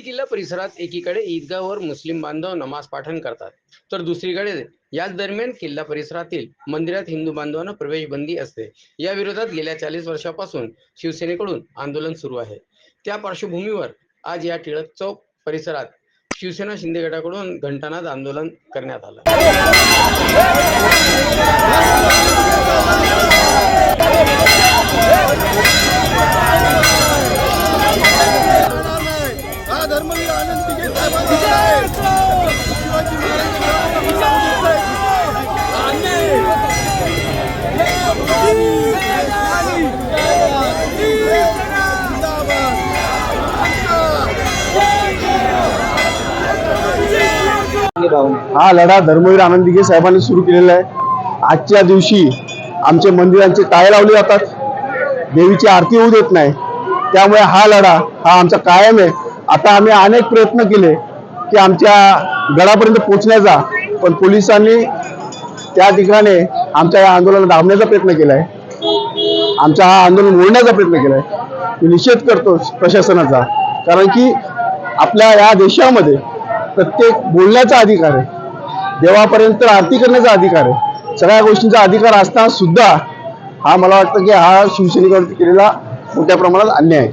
किल्ला परिसरात एकीकडे ईदगाहवर मुस्लिम बांधव नमाज पाठण करतात. तर दुसरीकडे याच दरम्यान किल्ला परिसरातील मंदिरात हिंदू बांधवांना प्रवेश बंदी असते. या विरोधात गेल्या चाळीस वर्षापासून शिवसेनेकडून आंदोलन सुरू आहे. त्या पार्श्वभूमीवर आज या टिळक चौक परिसरात शिवसेना शिंदे गटाकडून घंटानाद आंदोलन करण्यात आलं. धर्मवीर आनंद दिघे हा लढा धर्मवीर आनंद दिघे साहेबांनी सुरू केलेला आहे. आजच्या दिवशी आमचे मंदिरांचे टाळे लावले जातात. देवीची आरती होऊ देत नाही. त्यामुळे हा लढा हा आमचा कायम आहे. आता आम्ही अनेक प्रयत्न केले की आमच्या गडापर्यंत पोहोचण्याचा पण पोलिसांनी त्या ठिकाणी आमच्या या आंदोलनाला दाबण्याचा प्रयत्न केला आहे आमचा हा आंदोलन मोडण्याचा प्रयत्न केला आहे मी निषेध करतो प्रशासनाचा कारण की आपल्या या देशामध्ये प्रत्येक बोलण्याचा अधिकार आहे. देवापर्यंत आरती करण्याचा अधिकार आहे. सगळ्या गोष्टींचा अधिकार असताना सुद्धा हा मला वाटतं की हा शिवसैनिकांवरती केलेला मोठ्या प्रमाणात अन्याय आहे.